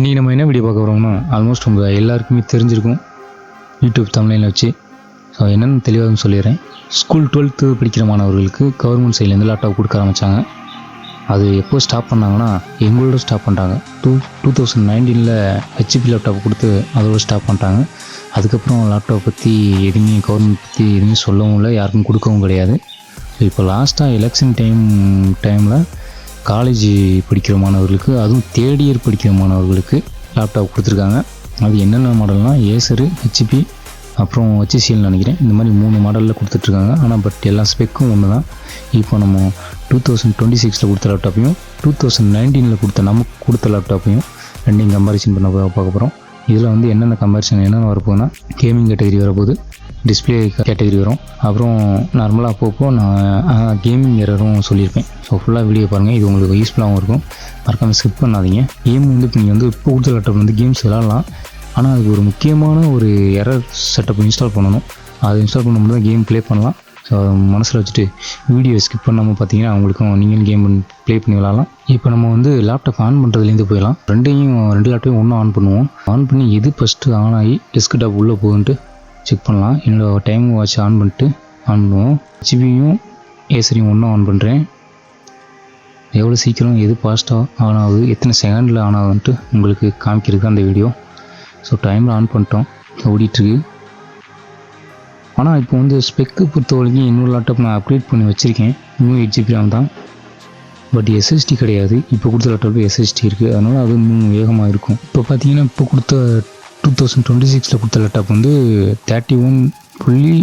இன்றைக்கி நம்ம என்ன வீடியோ பார்க்க போகிறோம்னா ஆல்மோஸ்ட் உங்கள் எல்லாருக்குமே தெரிஞ்சிருக்கும். யூடியூப் தமிழில் வச்சு. ஸோ என்னென்னு தெளிவாக சொல்லிடுறேன். ஸ்கூல் டுவெல்த்து படிக்கிற மாணவர்களுக்கு கவர்மெண்ட் சைட்லேருந்து லேப்டாப் கொடுக்க ஆரம்பித்தாங்க அது எப்போ ஸ்டாப் பண்ணாங்கன்னா எங்களோட ஸ்டாப் பண்ணிட்டாங்க. டூ டூ தௌசண்ட் நைன்டீனில் ஹெச்பி லேப்டாப் கொடுத்து அதோட ஸ்டாப் பண்ணிட்டாங்க. அதுக்கப்புறம் லேப்டாப் பற்றி எதுவுமே கவர்மெண்ட் பற்றி எதுவுமே சொல்லவும் இல்லை யாருக்கும் கொடுக்கவும் கிடையாது. இப்போ லாஸ்ட்டாக எலெக்ஷன் டைம் டைமில் காலேஜ் படிக்கிற மாணவர்களுக்கு அதுவும் தேர்ட் இயர் படிக்கிற மாணவர்களுக்கு லேப்டாப் கொடுத்துருக்காங்க. அது என்னென்ன மாடல்னால் ஏசரு ஹெச்பி அப்புறம் ஹெச்சிசிஎல் நினைக்கிறேன். இந்த மாதிரி மூணு மாடலில் கொடுத்துட்ருக்காங்க. ஆனால் பட் எல்லா ஸ்பெக்கும் ஒன்று தான் இப்போ நம்ம டூ தௌசண்ட் டுவெண்ட்டி சிக்ஸில் கொடுத்த லேப்டாப்பையும் டூ தௌசண்ட் நைன்டீனில் கொடுத்த நமக்கு கொடுத்த லேப்டாப்பையும் ரெண்டையும் கம்பேரிசன் பண்ண பார்க்க போகிறோம் இதில் வந்து என்னென்ன கம்பேரிசன் என்னென்ன வரப்போகுதுன்னா கேமிங் கேட்டகரி வரப்போகுது. டிஸ்பிளே கேட்டகரி வரும். அப்புறம் நார்மலாக அப்பப்போ நான் கேமிங் எரரும் சொல்லியிருப்பேன். ஸோ ஃபுல்லாக வீடியோ பாருங்கள் இது உங்களுக்கு யூஸ்ஃபுல்லாகவும் இருக்கும். மறக்காமல் ஸ்கிப் பண்ணாதீங்க. கேம் வந்து இப்போ நீங்கள் வந்து இப்போ கொடுத்த லேப்டாப் வந்து கேம்ஸ் விளாட்லாம். ஆனால் அதுக்கு ஒரு முக்கியமான ஒரு எரர் செட்டப் இன்ஸ்டால் பண்ணணும். அதை இன்ஸ்டால் பண்ணும்போது தான் கேம் ப்ளே பண்ணலாம். ஸோ மனசில் வச்சுட்டு வீடியோ ஸ்கிப் பண்ணாமல் பார்த்தீங்கன்னா அவங்களுக்கும் நீங்களும் கேம் ப்ளே பண்ணி விளாட்லாம். இப்போ நம்ம வந்து லேப்டாப் ஆன் பண்ணுறதுலேருந்து போயிடலாம். ரெண்டையும் ரெண்டு லேப்டாப்பையும் ஒன்றும் ஆன் பண்ணுவோம். ஆன் பண்ணி எது ஃபஸ்ட்டு ஆன் ஆகி டெஸ்க்டாப் உள்ளே போகுன்ட்டு செக் பண்ணலாம். என்னோடய டைம் வாட்ச் ஆன் பண்ணிட்டு ஆன் பண்ணுவோம். ஜிபியும் ஏசரியும் ஒன்றும் ஆன் பண்ணுறேன் எவ்வளோ சீக்கிரம் எது ஃபாஸ்ட்டாக ஆன் ஆகுது எத்தனை செகண்டில் ஆன் ஆகுதுன்ட்டு உங்களுக்கு காமிக்கிறதுக்கு அந்த வீடியோ ஸோ டைமில் ஆன் பண்ணிட்டோம். ஓடிட்டுருக்கு. ஆனால் இப்போ வந்து ஸ்பெக்கு பொறுத்த வரைக்கும் இன்னொரு லேப்டாப் நான் அப்டேட் பண்ணி வச்சுருக்கேன். இன்னும் எயிட் ஜிபி RAM தான். பட் எஸ்எஸ்டி கிடையாது. இப்போ கொடுத்த லேப்டாப் எஸ்எஸ்டி இருக்குது அதனால் அது இன்னும் வேகமாக இருக்கும். இப்போ பார்த்தீங்கன்னா இப்போ கொடுத்த டூ தௌசண்ட் டுவெண்ட்டி சிக்ஸில் கொடுத்த லேப்டாப் வந்து தேர்ட்டி ஒன் புள்ளி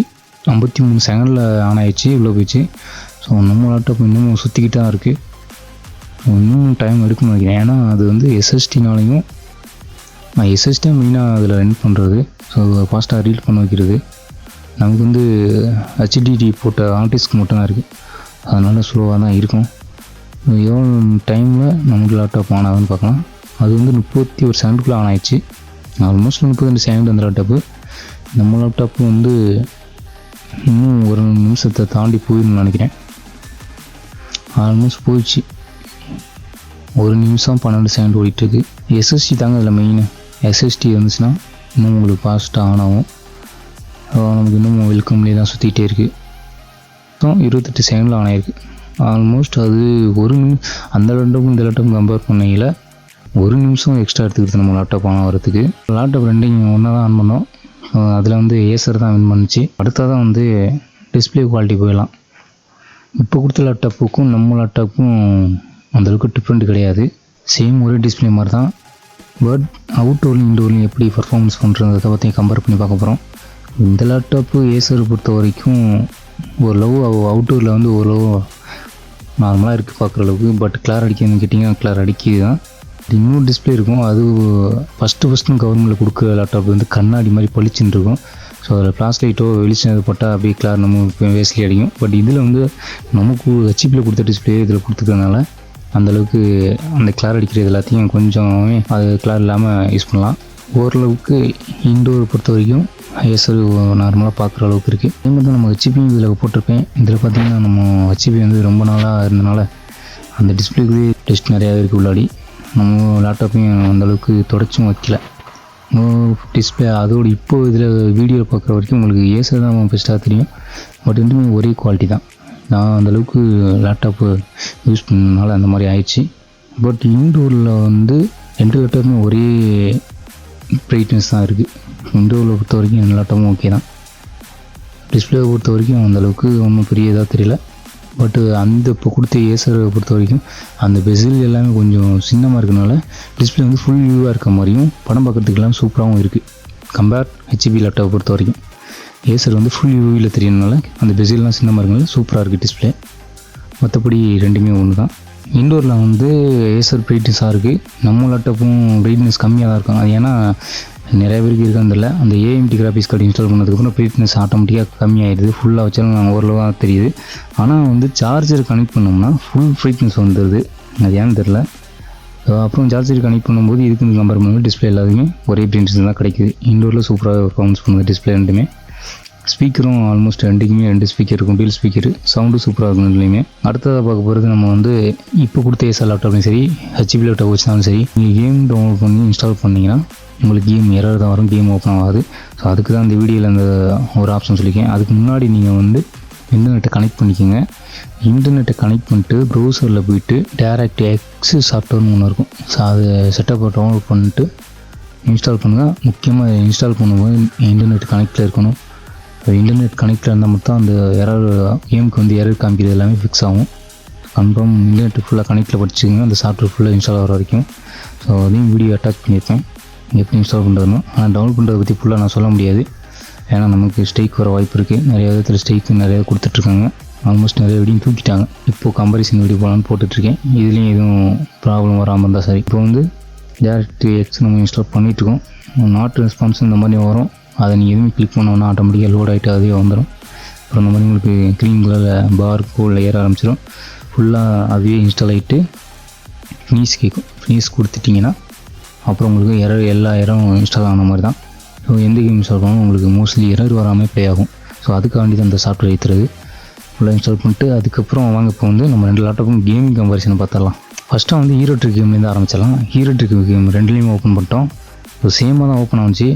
ஐம்பத்தி மூணு செகண்டில் ஆன் ஆகிடுச்சு இவ்வளோ போயிடுச்சு. ஸோ நம்ம லேப்டாப் இன்னமும் சுற்றிக்கிட்டு தான் இருக்குது இன்னும் டைம் எடுக்கணும்னு நினைக்கிறேன். ஏன்னா அது வந்து எஸ்எஸ்டினாலையும் நான் எஸ்எஸ்டி மெயினாக அதில் ரன் பண்ணுறது ஸோ ஃபாஸ்ட்டாக ரீட் பண்ண வைக்கிறது. நமக்கு வந்து ஹெச்டிடி போட்ட ஆர்டிஸ்க்கு மட்டும் தான் இருக்குது அதனால் ஸ்லோவாக தான் இருக்கும். எவ்வளோ டைமில் நமக்கு லேப்டாப் ஆன் ஆகுதுன்னு பார்க்கலாம். அது வந்து முப்பத்தி ஒரு செகண்டுக்குள்ளே ஆன் ஆயிடுச்சு. ஆல்மோஸ்ட் முப்பத்தி ரெண்டு செகண்ட் அந்த லேப்டாப்பு நம்ம லேப்டாப்பு வந்து இன்னும் ஒரு நிமிஷத்தை தாண்டி போயிடணும்னு நினைக்கிறேன். ஆல்மோஸ்ட் போயிடுச்சு. ஒரு நிமிஷம் பன்னெண்டு செகண்ட் ஓடிட்டுருக்கு. எஸ்எஸ்டி தாங்க அதில் மெயின் எஸ்எஸ்டி இருந்துச்சுன்னா இன்னும் உங்களுக்கு ஃபாஸ்ட்டாக ஆன் ஆகும். அஹ் நமக்கு இன்னும் வெல்கம்லேயே தான் சுற்றிகிட்டே இருக்குது மொத்தம் இருபத்தெட்டு செகண்டில் ஆன் ஆயிருக்கு. ஆல்மோஸ்ட் அது ஒரு நிமி அந்த லேப்டாப்பும் இந்த லேப்டாப்பும் கம்பேர் பண்ணையில் ஒரு நிமிஷம் எக்ஸ்ட்ரா எடுத்துக்கிட்டு நம்ம லேப்டாப் ஆன் ஆகிறதுக்கு லேப்டாப் ரெண்டையும் ஒன்றா தான் ஆன் பண்ணோம். அதில் வந்து ஏசர் தான் வின் பண்ணுச்சு. அடுத்ததான் வந்து டிஸ்பிளே குவாலிட்டி போயிடலாம். இப்போ கொடுத்த லேப்டாப்புக்கும் நம்ம லேப்டாப்புக்கும் அந்தளவுக்கு டிஃப்ரெண்ட் கிடையாது. சேம் ஒரே டிஸ்ப்ளே மாதிரி தான் பட் அவுட்டோர்லையும் இன்டோர்லையும் எப்படி பர்ஃபார்மன்ஸ் பண்ணுறதை பற்றி கம்பேர் பண்ணி பார்க்க போகிறோம் இந்த லேப்டாப்பு ஏசர் பொறுத்த வரைக்கும் ஓரளவு அவுட்டோரில் வந்து ஓரளவு நார்மலாக இருக்குது பார்க்குற அளவுக்கு. பட் கிளார் அடிக்கணும்னு கேட்டிங்கன்னா கிளார் அடிக்கிது தான் இன்னொரு டிஸ்ப்ளே இருக்கும். அது ஃபஸ்ட்டு ஃபஸ்ட்டு கவர்மெண்ட்டில் கொடுக்குற லேப்டாப் வந்து கண்ணாடி மாதிரி பளிச்சுன்னு இருக்கும். ஸோ அதில் ஃப்ளாஷ் லைட்டோ வெளிச்சம் போட்டால் அப்படியே கிளார் நம்ம வேஸ்ட்லி அடிக்கும். பட் இதில் வந்து நமக்கு ஹெச்பியில் கொடுத்த டிஸ்பிளே இதில் கொடுத்துக்கிறதுனால அந்தளவுக்கு அந்த கிளார் அடிக்கிறது எல்லாத்தையும் கொஞ்சம் அது கிளார் இல்லாமல் யூஸ் பண்ணலாம். ஓரளவுக்கு இன்டோர் பொறுத்த வரைக்கும் ஐஎஸ்எல் நார்மலாக பார்க்குற அளவுக்கு இருக்குது அதே மாதிரி தான் நம்ம ஹெச்பியும் இதில் போட்டிருப்பேன். இதில் பார்த்திங்கன்னா நம்ம ஹெச்பி வந்து ரொம்ப நாளாக இருந்தனால அந்த டிஸ்பிளேக்குள்ளேயே டெஸ்ட் நிறையாவே இருக்குது உள்ளாடி. நம்ம லேப்டாப்பையும் அந்தளவுக்கு தொடச்சும் வைக்கல. டிஸ்பிளே அதோடு இப்போ இதில் வீடியோ பார்க்குற வரைக்கும் உங்களுக்கு ஏசர் தான் பெஸ்ட்டாக தெரியும். பட் ரெண்டுமே ஒரே குவாலிட்டி தான். நான் அந்தளவுக்கு லேப்டாப்பு யூஸ் பண்ணனால அந்த மாதிரி ஆயிடுச்சு. பட் இன்டோரில் வந்து ரெண்டு லேப்டாப்புமே ஒரே பிரைட்னஸ் தான் இருக்குது இன்டோரில் பொறுத்த வரைக்கும் ரெண்டு லேப்டாப்பும் ஓகே தான். டிஸ்பிளே பொறுத்த வரைக்கும் அந்தளவுக்கு ஒன்றும் பெரிய இதாக தெரியல. பட்டு uh, அந்த இப்போ கொடுத்த ஏசரை பொறுத்த வரைக்கும் அந்த பெசில் எல்லாமே கொஞ்சம் சின்னமாக இருக்கனால டிஸ்பிளே வந்து ஃபுல் வியூவாக இருக்க மாதிரியும் படம் பார்க்குறதுக்கெல்லாம் சூப்பராகவும் இருக்குது கம்பேர் ஹெச்பி லேப்டாப் பொறுத்த வரைக்கும். ஏசர் வந்து ஃபுல் வியூவில் தெரியறதுனால அந்த பெசில்லாம் சின்னமாக இருக்கனால சூப்பராக இருக்குது டிஸ்பிளே மற்றபடி ரெண்டுமே ஒன்று தான் இண்டோரில் வந்து ஏசர் பிரைட்னஸாக இருக்குது நம்ம லேப்டாப்பும் பிரைட்னஸ் கம்மியாக தான் இருக்கும் அது ஏன்னா நிறைய பேருக்கு இருக்கிறதில்ல அந்த ஏஎம்டி கிராஃபிக்ஸ் கார்டு இன்ஸ்டால் பண்ணதுக்கப்புறம் பிரைட்னஸ் ஆட்டோமேட்டிக்காக கம்மியாயிடுது. ஃபுல்லாக வச்சாலும் நாங்கள் ஓரளவாக தெரியுது. ஆனால் வந்து சார்ஜர் கனெக்ட் பண்ணோம்னா ஃபுல் ஃப்ரீட்னஸ் வந்துடுது அது ஏன்னு தெரில அப்புறம் சார்ஜர் கனெக்ட் பண்ணும்போது இதுக்கு கம்பேர் பண்ணும்போது டிஸ்பிளே எல்லாத்துக்குமே ஒரே பிரைட்னஸ் தான் கிடைக்குது. இண்டோரில் சூப்பராக பர்ஃபார்மன்ஸ் பண்ணுது டிஸ்பிளே ரெண்டுமே. ஸ்பீக்கரும் ஆல்மோஸ்ட் ரெண்டுக்குமே ரெண்டு ஸ்பீக்கர் இருக்கும். டீல் ஸ்பீக்கர் சவுண்டு சூப்பராக இருக்கும் ரெண்டுலையுமே. அடுத்ததாக பார்க்க போகிறது நம்ம வந்து இப்போ கொடுத்த ஏசா லேப்டாப்லையும் சரி ஹெச்பி லேப்டாப் வச்சாலும் சரி நீங்கள் கேம் டவுன்லோட் பண்ணி இன்ஸ்டால் பண்ணிங்கன்னா உங்களுக்கு கேம் எரர் தான் வரும் கேம் ஓப்பன் ஆகாது. ஸோ அதுக்கு தான் இந்த வீடியோவில் அந்த ஒரு ஆப்ஷன் சொல்லியிருக்கேன். அதுக்கு முன்னாடி நீங்கள் வந்து இன்டர்நெட்டை கனெக்ட் பண்ணிக்கோங்க. இன்டர்நெட்டை கனெக்ட் பண்ணிட்டு ப்ரௌசரில் போயிட்டு டேரக்ட் எக்ஸு சாஃப்ட்வேர்னு ஒன்று இருக்கும். ஸோ அதை செட்டப்பை டவுன்லோட் பண்ணிட்டு இன்ஸ்டால் பண்ணுங்கள் முக்கியமாக இன்ஸ்டால் பண்ணும்போது இன்டர்நெட் கனெக்டில் இருக்கணும். இன்டர்நெட் கனெக்டில் இருந்தால் மட்டும் அந்த எரர் கேமுக்கு வந்து எரர் காமிக்கிறது எல்லாமே ஃபிக்ஸ் ஆகும். கன்ஃபார்ம் இன்டர்நெட் ஃபுல்லாக கனெக்டில் படிச்சுக்கோங்க. அந்த சாஃப்ட்வேர் ஃபுல்லாக இன்ஸ்டால் ஆகிற வரைக்கும். ஸோ அதையும் வீடியோ அட்டாச் பண்ணியிருப்பேன் எப்படி இன்ஸ்டால் பண்ணுறதுன்னு ஆனால் டவுன்லோட் பண்ணுறதை பற்றி ஃபுல்லாக நான் சொல்ல முடியாது. ஏன்னா நமக்கு ஸ்டேக் வர வாய்ப்பு இருக்குது நிறைய விதத்தில் ஸ்டேக் நிறைய கொடுத்துட்ருக்காங்க. ஆல்மோஸ்ட் நிறைய வீடியும் தூக்கிட்டாங்க. இப்போது கம்பரிசன் வீடியோ போகலான்னு போட்டுட்ருக்கேன். இதுலேயும் எதுவும் ப்ராப்ளம் வராமல் இருந்தால் சரி. இப்போ வந்து டேரக்ட் எக்ஸ் நம்ம இன்ஸ்டால் பண்ணிகிட்ருக்கோம் நாட் ரெஸ்பான்ஸ் இந்த மாதிரி வரும். அதை நீங்கள் எதுவுமே கிளிக் பண்ணோன்னா ஆட்டோமேட்டிக்காக லோட் ஆகிட்டு அதே வந்துடும் அப்புறம் இந்த மாதிரி உங்களுக்கு க்ரீன் கலரில் பார் கோல் ஏற ஆரம்பிச்சிடும் ஃபுல்லாக அதுவே இன்ஸ்டால் ஆகிட்டு ஃபினிஷ் கேட்கும் ஃபினிஷ் கொடுத்துட்டிங்கன்னா அப்புறம் உங்களுக்கு எரர் எல்லா எரம் இன்ஸ்டால் ஆன மாதிரி தான். ஸோ எந்த கேம் இன்ஸ்டால் பண்ணாலும் உங்களுக்கு மோஸ்ட்லி எரர் வராமல் ப்ளே ஆகும். ஸோ அதுக்காண்டி தான் இந்த சாஃப்ட்வேர் ஏற்றுறது ஃபுல்லாக இன்ஸ்டால் பண்ணிட்டு அதுக்கப்புறம் வாங்க இப்போ வந்து நம்ம ரெண்டு லேப்டாப்பும் கேமிங் கம்பரிசனை பார்த்துடலாம். ஃபஸ்ட்டாக வந்து ஹீரோ ட்ரிக் கேம்லேருந்து ஆரம்பிச்சிடலாம். ஹீரோ ட்ரிக் கேம் ரெண்டுலேயுமே ஓப்பன் பண்ணிட்டோம். ஸோ சேமாக தான் ஓப்பன் ஆச்சு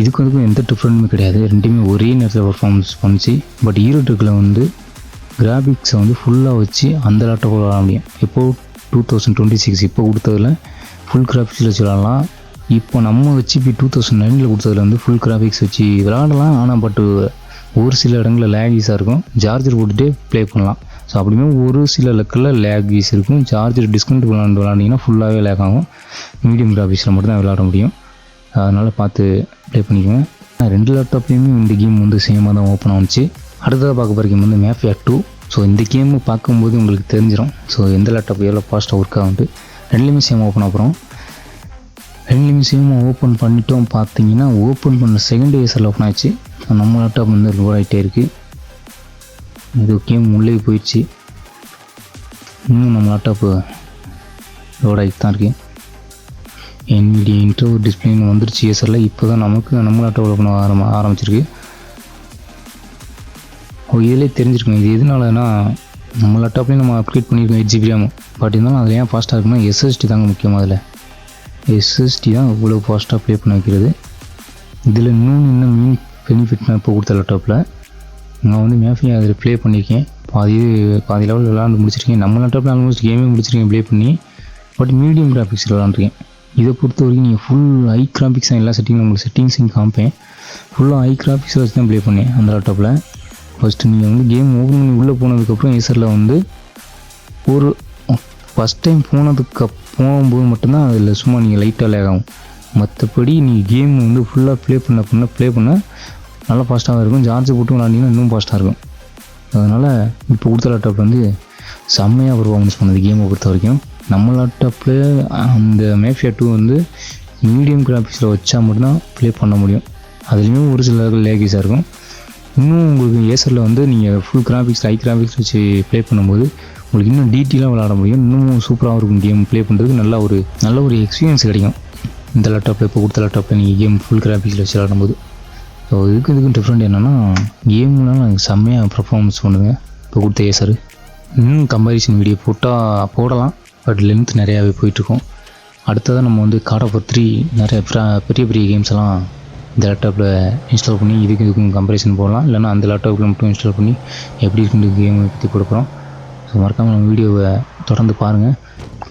இதுக்கு வந்து எந்த டிஃப்ரெண்ட்டுமே கிடையாது. ரெண்டுமே ஒரே நேரத்தில் பர்ஃபார்மன்ஸ் பண்ணுச்சு. பட் ஹீரோ ட்ரிக்கில் வந்து கிராஃபிக்ஸை வந்து ஃபுல்லாக வச்சு அந்த லேப்டாப்பில் விளாட முடியும் இப்போது டூ தௌசண்ட் டுவெண்ட்டி சிக்ஸ் இப்போ கொடுத்ததில் ஃபுல் கிராஃபிக்ஸில் வச்சு விளாட்லாம் இப்போ நம்ம வச்சு இப்போ டூ தௌசண்ட் நைனில் கொடுத்ததுல வந்து ஃபுல் கிராஃபிக்ஸ் வச்சு விளாடலாம் ஆனால் பட்டு ஒரு சில இடங்களில் லேகீஸாக இருக்கும். சார்ஜர் போட்டுகிட்டே ப்ளே பண்ணலாம். ஸோ அப்படியுமே ஒரு சில லெக்கில் லேகீஸ் இருக்கும். சார்ஜர் டிஸ்கவுண்ட் விளாண்டு விளாண்டிங்கன்னா ஃபுல்லாகவே லேக் ஆகும். மீடியம் கிராஃபிக்ஸில் மட்டும் தான் விளாட முடியும். அதனால் பார்த்து ப்ளே பண்ணிக்குவேன் ரெண்டு லேப்டாப்லேயுமே இந்த கேம் வந்து சேமாக தான் ஓப்பன் ஆச்சு அடுத்ததாக பார்க்க போகிற கேம் வந்து மேஃபியா டூ ஸோ இந்த கேமு பார்க்கும்போது உங்களுக்கு தெரிஞ்சிடும் ஸோ எந்த லேப்டாப் எவ்வளோ ஃபாஸ்ட்டாக ஒர்க் ஆகுது ரெண்டுலேயுமே நிமிஷம் ஓப்பன் அப்புறம் ரெண்டுலேயுமே சேமாக ஓப்பன் பண்ணிட்டோம் பார்த்தீங்கன்னா ஓப்பன் பண்ண செகண்ட் இயர்ஸில் ஓப்பன் ஆச்சு நம்ம லேப்டாப் வந்து லோட் ஆகிட்டே இருக்குது இது கேம் உள்ளே போயிடுச்சு. இன்னும் நம்ம லேப்டாப்பு லோட் ஆகிட்டு தான் இருக்குது என்விடியா இன்டர்வ் டிஸ்பிளேன்னு வந்துருச்சு இயர்ஸில் இப்போ தான் நமக்கு நம்ம லேப்டாப் ஓப்பன் ஆரம்ப ஆரம்பிச்சிருக்கு. ஓ இதிலே தெரிஞ்சிருக்கணும் இது எதனாலனா நம்ம லேப்டாப்லேயும் நம்ம அப்கிரேட் பண்ணியிருக்கோம் எயிட் ஜிபி ரேம் பட் இருந்தாலும் அதில் ஏன் ஃபாஸ்ட்டாக இருக்குன்னா எஸ்எஸ்டி தாங்க முக்கியமாக அதில். எஸ்எஸ்டி தான் இவ்வளோ ஃபாஸ்ட்டாக ப்ளே பண்ண வைக்கிறது. இதில் இன்னும் இன்னும் மீன் பெனிஃபிட் நான் இப்போ கொடுத்த லேப்டாப்பில் நான் வந்து மேஃபி அதில் ப்ளே பண்ணியிருக்கேன் பாதி பாதி லெவலில் விளாண்டு முடிச்சிருக்கேன். நம்ம லேப்டாப்பில் ஆல்மோஸ்ட் கேமே முடிச்சிருக்கேன் ப்ளே பண்ணி. பட் மீடியம் கிராஃபிக்ஸில் விளாண்டுருக்கேன் இதை பொறுத்த வரைக்கும் நீங்கள் ஃபுல் ஹை கிராஃபிக்ஸ் எல்லா செட்டிங்கும் உங்களுக்கு செட்டிங்ஸையும் காமிப்பேன். ஃபுல்லாக ஹை கிராஃபிக்ஸில் வச்சு தான் ப்ளே பண்ணேன் அந்த லேப்டாப்பில் ஃபஸ்ட்டு நீங்கள் வந்து கேம் ஓப்பன் பண்ணி உள்ளே போனதுக்கப்புறம் ஏசரில் வந்து ஒரு ஃபஸ்ட் டைம் போனதுக்கு போகும்போது மட்டும்தான் அதில் சும்மா நீங்கள் லைட்டாக லேக் ஆகும். மற்றபடி நீங்கள் கேம் வந்து ஃபுல்லாக ப்ளே பண்ண பண்ண ப்ளே பண்ண நல்லா ஃபாஸ்ட்டாக இருக்கும். சார்ஜ் போட்டு விளாண்டிங்கன்னா இன்னும் ஃபாஸ்ட்டாக இருக்கும். அதனால் இப்போ கொடுத்த லேப்டாப் வந்து செம்மையாக பர்ஃபார்மன்ஸ் பண்ணுது கேமை பொறுத்த வரைக்கும். நம்ம லேப்டாப்பில் அந்த மேஃபியா டூ வந்து மீடியம் கிராஃபிக்ஸில் வச்சா மட்டும்தான் ப்ளே பண்ண முடியும். அதுலேயுமே ஒரு சில லேகிஸாக இருக்கும். இன்னும் உங்களுக்கு ஏசரில் வந்து நீங்கள் ஃபுல் கிராஃபிக்ஸ் ஹை கிராஃபிக்ஸ் வச்சு ப்ளே பண்ணும்போது உங்களுக்கு இன்னும் டீட்டெயிலாக விளாட முடியும். இன்னும் சூப்பராக இருக்கும் கேம் ப்ளே பண்ணுறதுக்கு நல்ல ஒரு நல்ல ஒரு எக்ஸ்பீரியன்ஸ் கிடைக்கும். இந்த லேப்டாப்பில் இப்போ கொடுத்த லேப்டாப்பில் நீங்கள் கேம் ஃபுல் கிராஃபிக்ஸில் வச்சு விளாடும்போது ஸோ இதுக்கு இதுக்கும் டிஃப்ரெண்ட் என்னென்னா கேம்லாம் எனக்கு செம்மையாக பர்ஃபார்மன்ஸ் பண்ணுங்க இப்போ கொடுத்த ஏசர். இன்னும் கம்பேரிசன் வீடியோ போட்டால் போடலாம். பட் லென்த் நிறையாவே போயிட்டுருக்கோம் அடுத்ததாக நம்ம வந்து காட் ஆஃப் த்ரீ நிறைய பெரிய பெரிய கேம்ஸ் எல்லாம் இந்த லேப்டாப்பில் இன்ஸ்டால் பண்ணி இதுக்கு இதுக்கும் கம்பேரிசன் போடலாம். இல்லைனா அந்த லேப்டாப்பில் மட்டும் இன்ஸ்டால் பண்ணி எப்படி இருக்குன்னு கேமை பற்றி கொடுக்குறோம். ஸோ மறக்காமல் நம்ம வீடியோவை தொடர்ந்து பாருங்கள்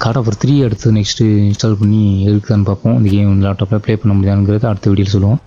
கார்ட் ஆஃபர் த்ரீ அடுத்து நெக்ஸ்ட்டு இன்ஸ்டால் பண்ணி எடுக்குதான்னு பார்ப்போம். இந்த கேம் லேப்டாப்பில் ப்ளே பண்ண முடியாதுங்கிறத அடுத்த வீடியோவில் சொல்லுவோம்.